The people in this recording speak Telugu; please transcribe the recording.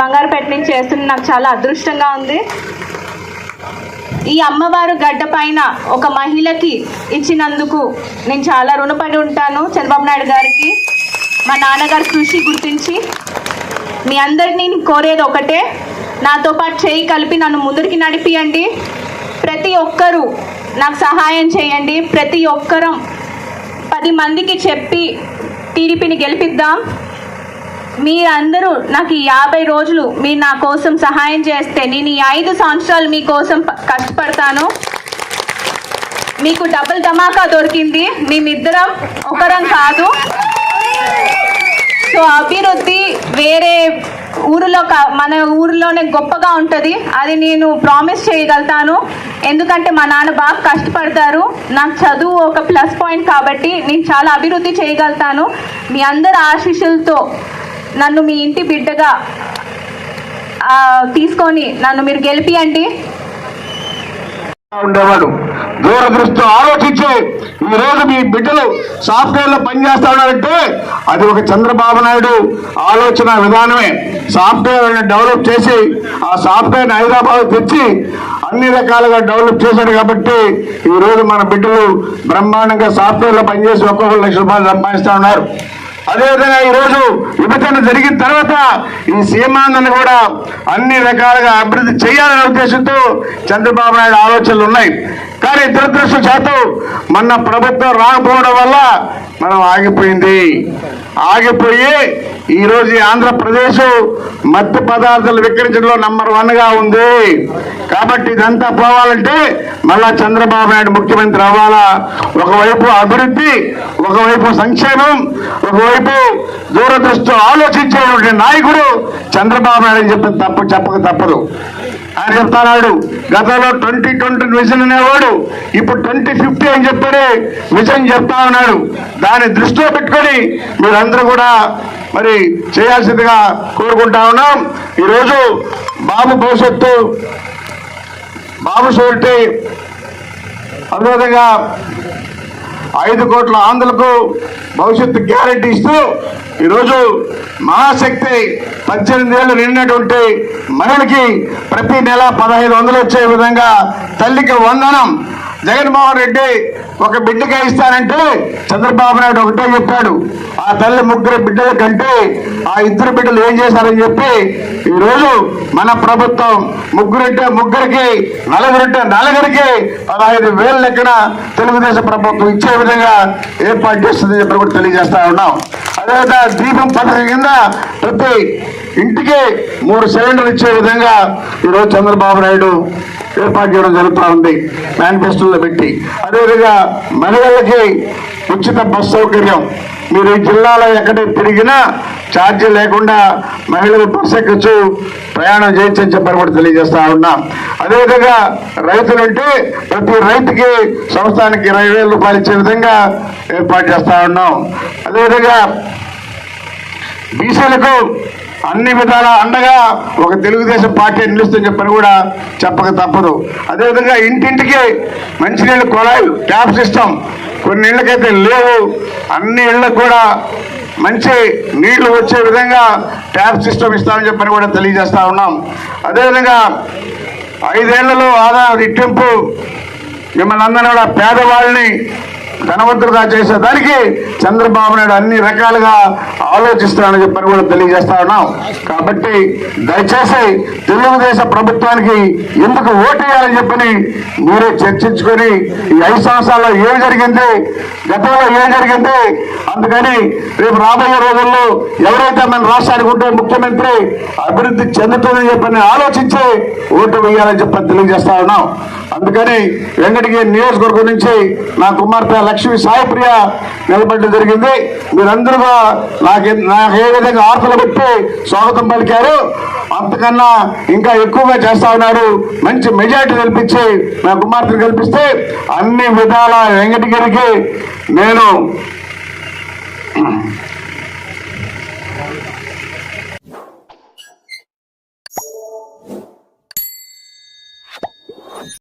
బంగారుపేట నుంచి చేస్తుంది నాకు చాలా అదృష్టంగా ఉంది. ఈ అమ్మవారు గడ్డ పైన ఒక మహిళకి ఇచ్చినందుకు నేను చాలా రుణపడి ఉంటాను చంద్రబాబు నాయుడు గారికి. మా నాన్నగారి కృషి గుర్తించి మీ అందరినీ కోరేది ఒకటే. నాతో పాటు చేయి కలిపి నన్ను ముందరికి నడిపియండి. ప్రతి ఒక్కరూ నాకు సహాయం చేయండి. ప్రతి ఒక్కరం పది మందికి చెప్పి టీడీపీని గెలిపిద్దాం. మీరందరూ నాకు ఈ యాభై రోజులు మీరు నా కోసం సహాయం చేస్తే నేను ఈ ఐదు సంవత్సరాలు మీకోసం కష్టపడతాను. మీకు డబుల్ ధమాకా దొరికింది. మేమిద్దరం ఒకరం కాదు. సో అభివృద్ధి వేరే ఊరిలో కా- మన ఊరిలోనే గొప్పగా ఉంటుంది. అది నేను ప్రామిస్ చేయగలుగుతాను. ఎందుకంటే మా నాన్న బాగా కష్టపడతారు. నాకు చదువు ఒక ప్లస్ పాయింట్ కాబట్టి నేను చాలా అభివృద్ధి చేయగలుగుతాను. మీ అందరి ఆశీస్సులతో నన్ను మీ ఇంటి బిడ్డగా తీసుకొని నన్ను మీరు గెలిపియండి. ఉండేవాడు. దూరదృష్టి ఆలోచించి ఈ రోజు మీ బిడ్డలు సాఫ్ట్వేర్లో పనిచేస్తా ఉన్నారంటే అది ఒక చంద్రబాబు నాయుడు ఆలోచన విధానమే. సాఫ్ట్వేర్ డెవలప్ చేసి ఆ సాఫ్ట్వేర్ హైదరాబాద్ తెచ్చి అన్ని రకాలుగా డెవలప్ చేశాడు కాబట్టి ఈ రోజు మన బిడ్డలు బ్రహ్మాండంగా సాఫ్ట్వేర్లో పనిచేసి ఒక్కొక్క లక్ష రూపాయలు సంపాదిస్తా ఉన్నారు. అదేవిధంగా ఈ రోజు విభజన జరిగిన తర్వాత ఈ సీమాంధ్రని కూడా అన్ని రకాలుగా అభివృద్ధి చేయాలనే ఉద్దేశంతో చంద్రబాబు నాయుడు ఆలోచనలు ఉన్నాయి. కానీ దురదృష్ట శాతం మొన్న ప్రభుత్వం రాకపోవడం వల్ల మనం ఆగిపోయింది. ఆగిపోయి ఈరోజు ఆంధ్రప్రదేశ్ మత్తు పదార్థాలు విక్రయించడంలో నంబర్ వన్గా ఉంది. కాబట్టి ఇదంతా పోవాలంటే మళ్ళా చంద్రబాబు నాయుడు ముఖ్యమంత్రి అవ్వాలా? ఒకవైపు అభివృద్ధి ఒకవైపు సంక్షేమం ఒకవైపు దూరదృష్టి ఆలోచించేటువంటి నాయకుడు చంద్రబాబు నాయుడు అని చెప్పి తప్పు చెప్పక తప్పదు. ఆయన చెప్తాడు గతంలో ట్వంటీ ట్వంటీ విజన్ అనేవాడు. ఇప్పుడు ట్వంటీ ఫిఫ్టీ అని చెప్పని విజన్ చెప్తా ఉన్నాడు. దాన్ని దృష్టిలో పెట్టుకొని మీరందరూ కూడా మరి చేయాల్సిందిగా కోరుకుంటా ఉన్నాం. ఈరోజు బాబు భవిష్యత్తు బాబు సోల్టీ అదేవిధంగా ఐదు కోట్ల ఆంధ్రులకు భవిష్యత్తు గ్యారంటీ ఇస్తూ ఈరోజు మహాశక్తి పద్దెనిమిది ఏళ్ళు నిండినటువంటి మహిళకి ప్రతి నెల పదహైదు వందలు వచ్చే విధంగా తల్లికి వందనం జగన్మోహన్ రెడ్డి ఒక బిడ్డకే ఇస్తానంటే చంద్రబాబు నాయుడు ఒకటే చెప్పాడు. ఆ తల్లి ముగ్గురు బిడ్డల కంటే ఆ ఇద్దరు బిడ్డలు ఏం చేశారని చెప్పి ఈరోజు మన ప్రభుత్వం ముగ్గురింటే ముగ్గురికి నలుగురంటే నలుగురికి పదహైదు వేల లెక్కన తెలుగుదేశం ప్రభుత్వం ఇచ్చే విధంగా ఏర్పాటు చేస్తుంది చెప్పి కూడా తెలియజేస్తా ఉన్నాం. అదేవిధంగా దీపం పథకం కింద ప్రతి ఇంటికి మూడు సిలిండర్లు ఇచ్చే విధంగా ఈరోజు చంద్రబాబు నాయుడు ఏర్పాటు చేయడం జరుగుతూ ఉంది మేనిఫెస్టోలో పెట్టి. అదేవిధంగా మహిళలకి ఉచిత బస్ సౌకర్యం. మీరు ఈ జిల్లాలో ఎక్కడ తిరిగినా ఛార్జీ లేకుండా మహిళలు బస్సు ఎక్కచ్చు ప్రయాణం చేయొచ్చు అని చెప్పని కూడా తెలియజేస్తా ఉన్నాం. అదేవిధంగా రైతులంటే ప్రతి రైతుకి సంవత్సరానికి ఇరవై వేల రూపాయలు ఇచ్చే విధంగా ఏర్పాటు చేస్తా ఉన్నాం. అదేవిధంగా బీసీలకు అన్ని విధాల అండగా ఒక తెలుగుదేశం పార్టీ నిలుస్తుందని చెప్పని కూడా చెప్పక తప్పదు. అదేవిధంగా ఇంటింటికి మంచినీళ్ళు కొలాయిలు ట్యాప్ సిస్టమ్ కొన్ని ఇళ్ళకైతే లేవు. అన్ని ఇళ్ళకు కూడా మంచి నీళ్ళు వచ్చే విధంగా ట్యాప్ సిస్టమ్ ఇస్తామని చెప్పని కూడా తెలియజేస్తా ఉన్నాం. అదేవిధంగా ఐదేళ్ళలో ఆదాయం రెట్టింపు. మిమ్మల్ని అందరినీ కూడా పేదవాళ్ళని ధనవంతులుగా చేసేదానికి చంద్రబాబు నాయుడు అన్ని రకాలుగా ఆలోచిస్తున్నాడని చెప్పని కూడా తెలియజేస్తా ఉన్నాం. కాబట్టి దయచేసి తెలుగుదేశం ప్రభుత్వానికి ఎందుకు ఓటు వేయాలని చెప్పని మీరే చర్చించుకొని ఈ ఐదు సంవత్సరాల్లో ఏం జరిగింది గతంలో ఏం జరిగింది అందుకని రేపు రాబోయే రోజుల్లో ఎవరైతే మన రాష్ట్రానికి ఉంటే ముఖ్యమంత్రి అభివృద్ధి చెందుతుందని చెప్పని ఆలోచించి ఓటు వేయాలని చెప్పని తెలియజేస్తా ఉన్నాం. అందుకని వెంకటగిరి నియోజకవర్గం నుంచి నా కుమార్తె లక్ష్మి సాయిప్రియ నిలబడడం జరిగింది. మీరందరూ నాకు నాకు ఏ విధంగా ఆర్తలు పెట్టి స్వాగతం పలికారు. అంతకన్నా ఇంకా ఎక్కువగా చేస్తా ఉన్నారు. మంచి మెజార్టీ కల్పించి నా కుమార్తెను కల్పిస్తే అన్ని విధాల వెంకటగిరికి నేను